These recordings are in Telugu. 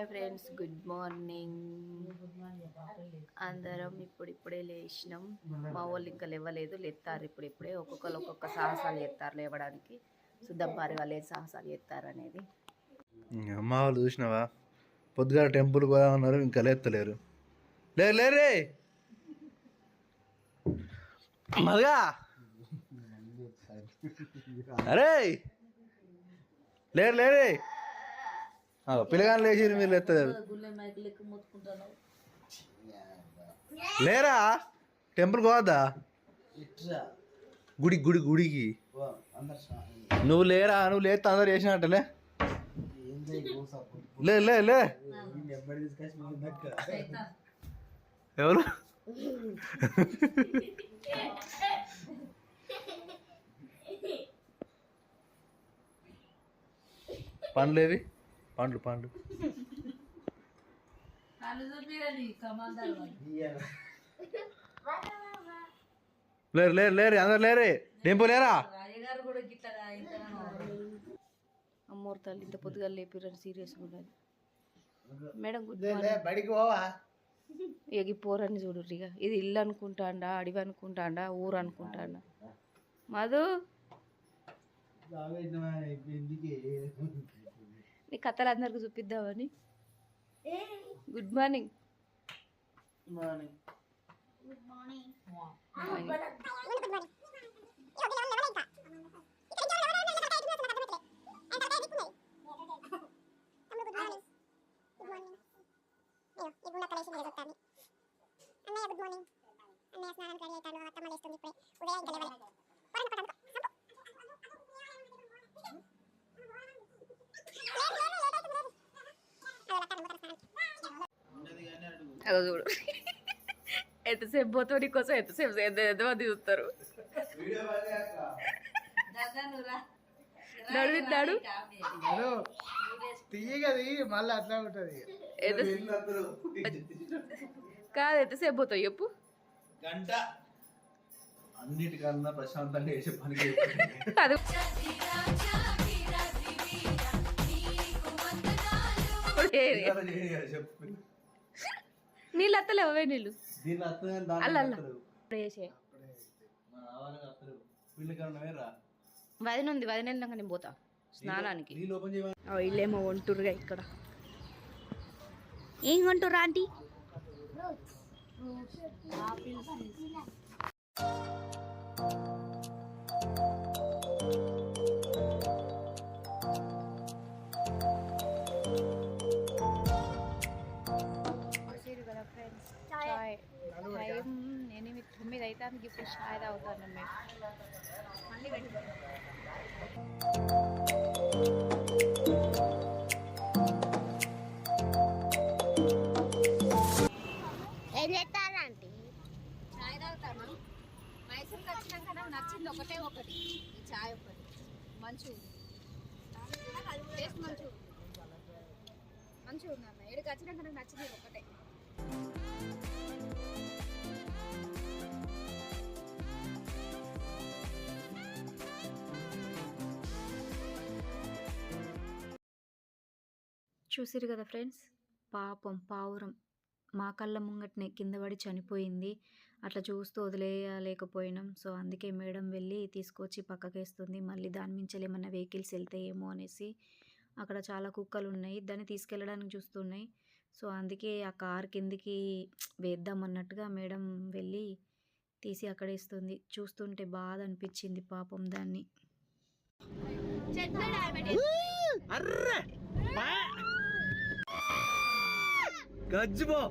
Hi friends good morning. అందరం ఇప్పుడు ఇప్పుడే లేచినాం. మా వాళ్ళు ఇంకా లేవలేదు లేస్తారు ఇప్పుడు ఇప్పుడే. ఒక్కొక్కరు ఒక్కొక్క సాహసాలు చేస్తారు లేవడానికి. శుద్ధం వాళ్ళు ఏ సాహసాలు చేస్తారు అనేది. అమ్మ వాళ్ళు చూసినావా? పొద్దుగా టెంపుల్ కూడా ఉన్నారు ఇంకా లేత్తలేరు. లేరు లేరే మరుగా అరే లేరు లేరే పిల్లగాని లేచి మీరు లేత్తలేరు లేరా? టెంపుల్ పోవద్దా? గుడి గుడి గుడికి. నువ్వు లేరా? నువ్వు లేస్తే అందరు చేసినట్టలే లే. లే లే ఎవరు? పండ్లు ఏవి పండ్లు పండ్లు. లేరు లేరు లేరు అందరు లేరే. టెంపు లేరా? అమ్మోరు తల్లి ఇంత పొద్దుగా లేపిరని సీరియస్గా ఉన్నది. మేడం బడికి పోవా? ఇక ఈ పోరని చూడు ఇక ఇది ఇల్లు అనుకుంటాండా అడవి అనుకుంటాండా ఊరు అనుకుంటాండా? మధు? నీ కథలు అందరికి చూపిద్దామని గుడ్ మార్నింగ్ అన్నయ్య గుడ్ మార్నింగ్ అన్నయ్య స్నానానికి రెడీ అవుతాడు అత్తమ్మ లేస్తుంది ఇప్పుడే ఉదయం ఇంకా లేవలే పడండి పడండి అదో చూడు పోతావు నీకోసం ఎంతసేపు ఎంత ఎంతమంది చూస్తారు నడు నాడు. తీయగది మళ్ళీ అట్లా ఉంటది. ఎంత కాదు ఎంతసేపు పోతావు చెప్పు? గంట. అన్నిటికన్నా ప్రశాంతంగా చేసే పనికి అది నీళ్ళు అత్తలేవు నీళ్ళు వేసే మన వదిన ఉంది వదిన వెళ్ళినాక నేను పోతా. స్నానానికి. నీళ్ళు ఓపెన్ చేయమని వీళ్ళేమో వంటురుగా ఇక్కడ. ఏం కొంటుర్రా ఆంటీ? కదా ఇదైతే తొమ్మిది అయితే ఇప్పుడు చాయ్ తాగుతాను మేము చూసిరు కదా ఫ్రెండ్స్? పాపం పావురం. మా కళ్ళ ముంగటనే కింద పడి చనిపోయింది. అట్లా చూస్తూ వదిలేయలేకపోయినాం. సో అందుకే మేడం వెళ్ళి తీసుకొచ్చి పక్కకేస్తుంది. మళ్ళీ దాని మించి ఏమన్నా వెహికల్స్ వెళ్తాయేమో అనేసి అక్కడ చాలా కుక్కలు ఉన్నాయి దాన్ని తీసుకెళ్ళడానికి చూస్తున్నాయి. సో అందుకే ఆ కార్ కిందికి వేద్దాం అన్నట్టుగా మేడం వెళ్ళి తీసి అక్కడేస్తుంది చూస్తుంటే బాధ అనిపించింది పాపం దాన్ని. గజ్జిపో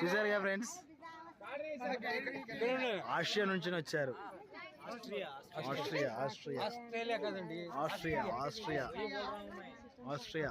చూసారుగా ఫ్రెండ్స్? ఆస్ట్రియా నుంచి వచ్చారు. Austria Austria. ఆస్ట్రేలియా కదండి ఆస్ట్రియా ఆస్ట్రియా. ఆస్ట్రియా.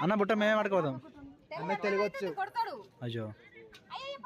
అన్న బుట్ట మేమే పడుకోదాం అన్న తెలియవచ్చు కొడతాడు. అయ్యో. అయ్యో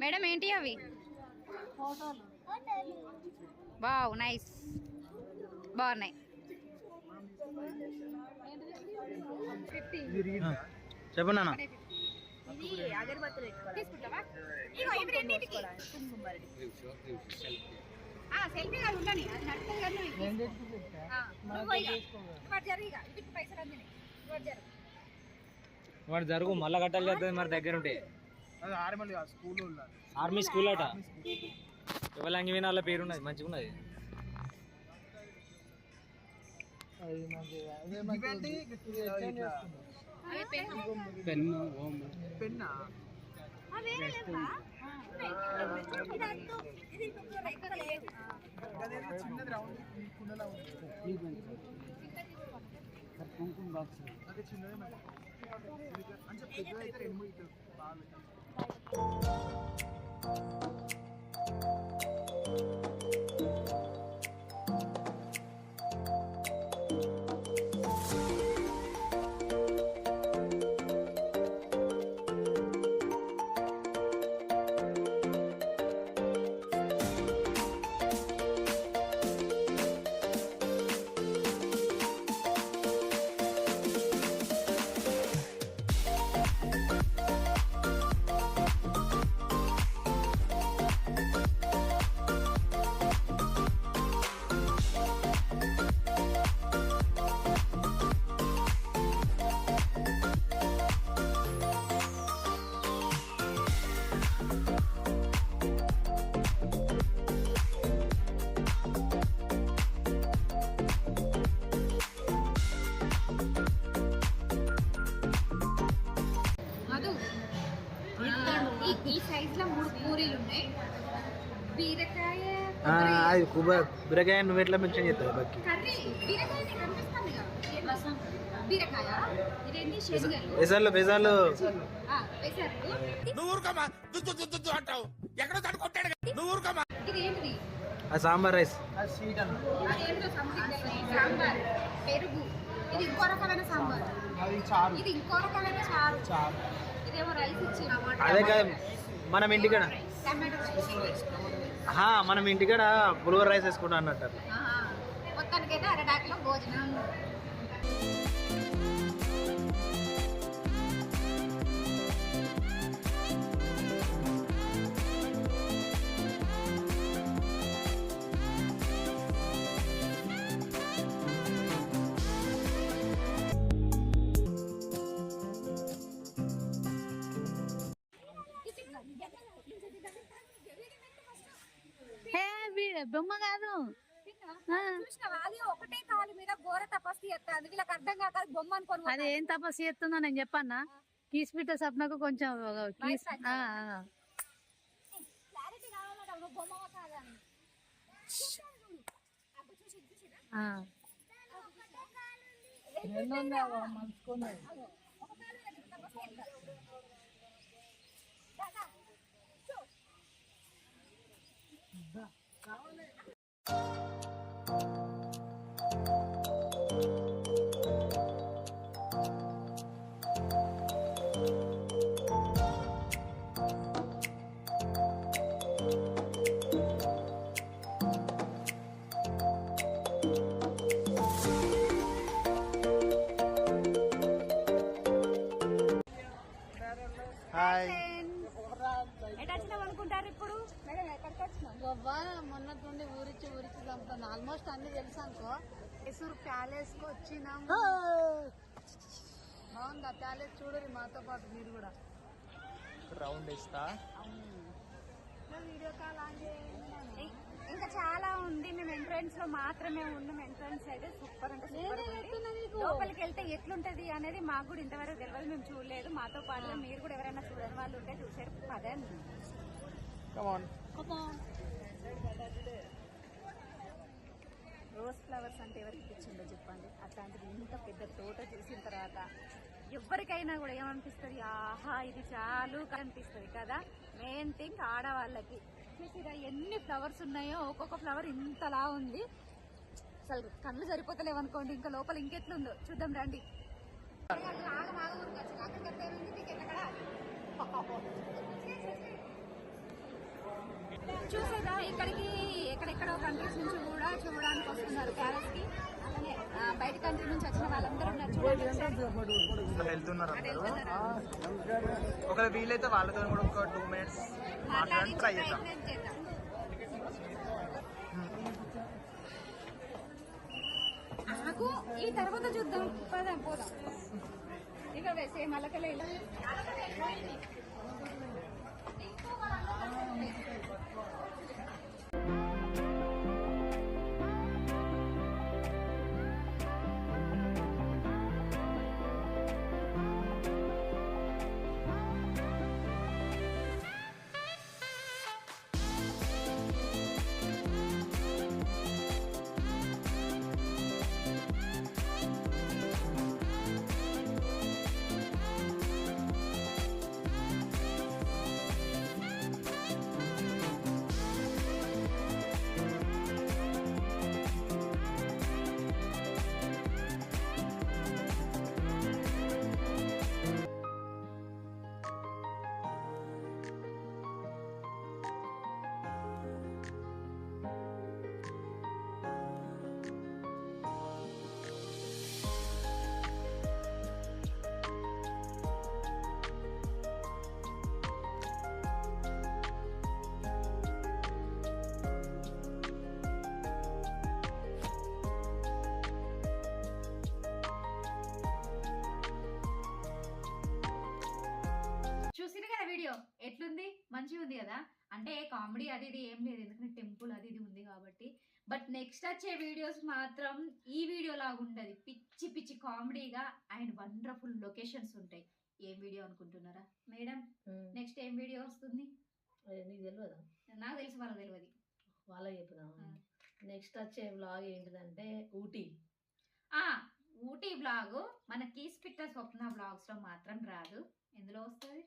మేడం ఏంటి అవి? Wow nice. బాగున్నాయి. చెప్పండి సెల్ఫీ కాదు ఉండని. అది వాడు జరుగు మళ్ళా కట్టాలి చేస్తుంది మరి దగ్గర ఉంటే అది కాదు ఆర్మీ స్కూల్ అట? ఎవరి వాళ్ళ పేరు ఉన్నది? మంచిగా ఉన్నది పెన్ను. పెన్నా చిన్నది కుండలా అంటే రెండు ఇటు బాగా Thank you. బీరకాయ అది బీరకాయ నువ్వు ఎట్లా మెన్షన్ చేస్తావు సాంబార్ రైస్. అదే కదా. మనం ఇంటికాడ? మనం ఇంటికాడ పులిహోర రైస్ వేసుకుంటాం అన్నట్టు. మొత్తానికైతే అరడాకులో భోజనం. బొమ్మ కాదు. ఒకటే కాలు మీద ఘోర తపస్సు చేస్తాను వీళ్ళకి అర్థం కాక బొమ్మ అనుకోని అది ఏం తపస్సు చేస్తుందో నేను చెప్పన్నా. కీసిపిట్ట సప్నకు కొంచెం కీస్ ఆ, 나오네. అన్ని తెలుసు అనుకో? మైసూర్ ప్యాలెస్కు వచ్చినాం. బాగుందా? ప్యాలెస్ చూడరు మాతో పాటు మీరు కూడా. రౌండ్ ఇస్తా వీడియో కాల్ ఆన్ చేయండి. ఇ- ఇంకా చాలా ఉంది. మేము ఎంట్రన్స్లో మాత్రమే ఉన్నాం. ఎంట్రన్స్ అయితే సూపర్ అంటే. లోపలికి వెళ్తే ఎట్లుంటది అనేది మాకు కూడా ఇంతవరకు తెలియదు మేము చూడలేదు. మాతో పాటు మీరు కూడా ఎవరైనా చూడని వాళ్ళు ఉంటే చూసారు పదండి. రోజ్ ఫ్లవర్స్ అంటే ఎవరికి పిచ్చిందో చెప్పండి. అట్లాంటిది ఇంత పెద్ద తోట చూసిన తర్వాత ఎవరికైనా కూడా ఏమనిపిస్తుంది? ఆహా ఇది చాలు అనిపిస్తుంది కదా? మెయిన్ థింగ్ ఆడవాళ్ళకి. చూసిరా ఎన్ని ఫ్లవర్స్ ఉన్నాయో ఒక్కొక్క ఫ్లవర్ ఇంతలా ఉంది. అసలు కళ్ళు సరిపోతలేవు అనుకోండి ఇంకా లోపల ఇంకెట్లుందో. చూద్దాం రండి. చూసేదా? ఇక్కడికి ఎక్కడెక్కడో కంట్రీస్ నుంచి కూడా చూడడానికి వస్తున్నారు ప్యాలెస్కి. అలానే బయట కంట్రీ నుంచి వచ్చిన వాళ్ళందరూ చూడండి. ఒకవేళ వీలైతే వాళ్ళతో కూడా ఒక టూ మినిట్స్ మాట్లాడి ట్రై చేద్దాం. నాకు ఈ తర్వాత చూద్దాం. పదాం పోదాం. ఇక వేసే మల్లకలే ఇలా. మంచిగా ఉంది కదా? అంటే కామెడీ అది ఇది ఏం లేదు. ఎందుకంటే టెంపుల్ అది ఇది ఉంది కాబట్టి. బట్ నెక్స్ట్ వచ్చే వీడియోస్ మాత్రం ఈ వీడియో లాగా ఉండదు పిచ్చి పిచ్చి కామెడీగా అండ్ వండర్ఫుల్ లొకేషన్స్ ఉంటాయి. ఏం వీడియో అనుకుంటున్నారా? మేడం నెక్స్ట్ ఏం వీడియో వస్తుంది? నీకు తెలియదా నాకు తెలిసి వాళ్ళకి తెలియదు వాళ్ళకి చెప్పుదాం నెక్స్ట్ వచ్చే వ్లాగ్ ఏంటిదంటే ఊటీ. ఆ ఊటీ బ్లాగ్ మన కీస్పిట్ట స్వప్న బ్లాగ్స్లో మాత్రం రాదు. ఎందులో వస్తుంది?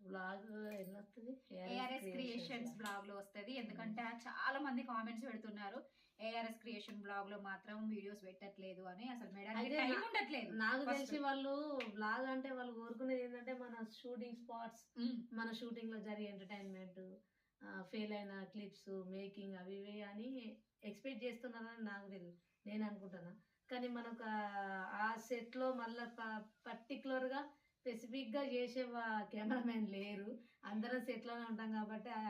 వస్తుంది ఏఆర్ఎస్ క్రియేషన్స్ బ్లాగ్లో వస్తుంది. ఎందుకంటే చాలా మంది కామెంట్స్ పెడుతున్నారు ఏఆర్ఎస్ క్రియేషన్ బ్లాగ్లో మాత్రం వీడియోస్ పెట్టట్లేదు అని. అసలు మేడం ఉండట్లేదు. నాకు. తెలిసి వాళ్ళు వ్లాగ్ అంటే వాళ్ళు కోరుకునేది ఏంటంటే మన షూటింగ్ స్పాట్స్ ఉమ్, మన షూటింగ్లో జరిగే ఎంటర్టైన్మెంట్ ఫెయిల్ అయిన క్లిప్స్ మేకింగ్ అవి ఇవి అని ఎక్స్పెక్ట్ చేస్తున్నారని నాకు తెలియదు నేను అనుకుంటున్నా. కానీ మనకు ఆ- ఆ set లో మళ్ళీ పర్టికులర్ స్పెసిఫిక్గా స్పెసిఫిక్గా చేసే కెమెరామెన్ లేరు. అందరం సెట్లోనే లోనే ఉంటాం కాబట్టి ఆ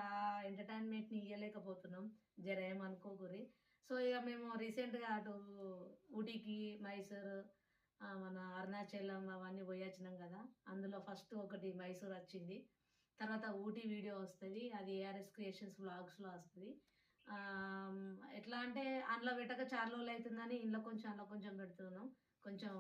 ఎంటర్టైన్మెంట్ని ఇవ్వలేకపోతున్నాం జర ఏమనుకోకూరి సో ఇక మేము రీసెంట్గా గా అటు ఊటీకి మైసూరు మన అరుణాచలం అవన్నీ పోయి వచ్చినాం కదా. అందులో ఫస్ట్ ఒకటి మైసూర్ వచ్చింది. తర్వాత ఊటీ వీడియో వస్తుంది. అది ఏఆర్ఎస్ క్రియేషన్స్ వ్లాగ్స్లో వస్తుంది. ఎట్లా అంటే అందులో పెట్టక చాలా రోజులు అవుతుందని ఇంట్లో కొంచెం అందులో కొంచెం పెడుతున్నాం. కొంచెం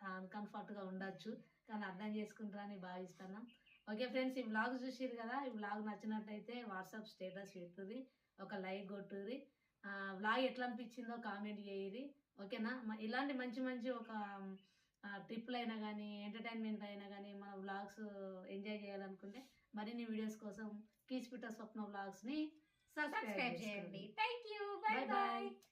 అన్కంఫర్ట్గా ఉండొచ్చు. కానీ అర్థం చేసుకుంటారని భావిస్తున్నాం. ఓకే ఫ్రెండ్స్ ఈ వ్లాగ్ చూసిరు కదా ఈ వ్లాగ్ నచ్చినట్టయితే వాట్సాప్ స్టేటస్ పెడుతుంది ఒక లైక్ కొట్టుర్రి. వ్లాగ్ ఎట్లా అనిపించిందో కామెంట్ చేయరి ఓకేనా? ఇలాంటి మంచి మంచి ఒక ట్రిప్లు అయినా కానీ ఎంటర్టైన్మెంట్ అయినా కానీ మన వ్లాగ్స్ ఎంజాయ్ చేయాలనుకుంటే మరిన్ని వీడియోస్ కోసం కీస్పిట స్వప్న వ్లాగ్స్ని సబ్స్క్రైబ్ చేయండి. Thank you bye bye.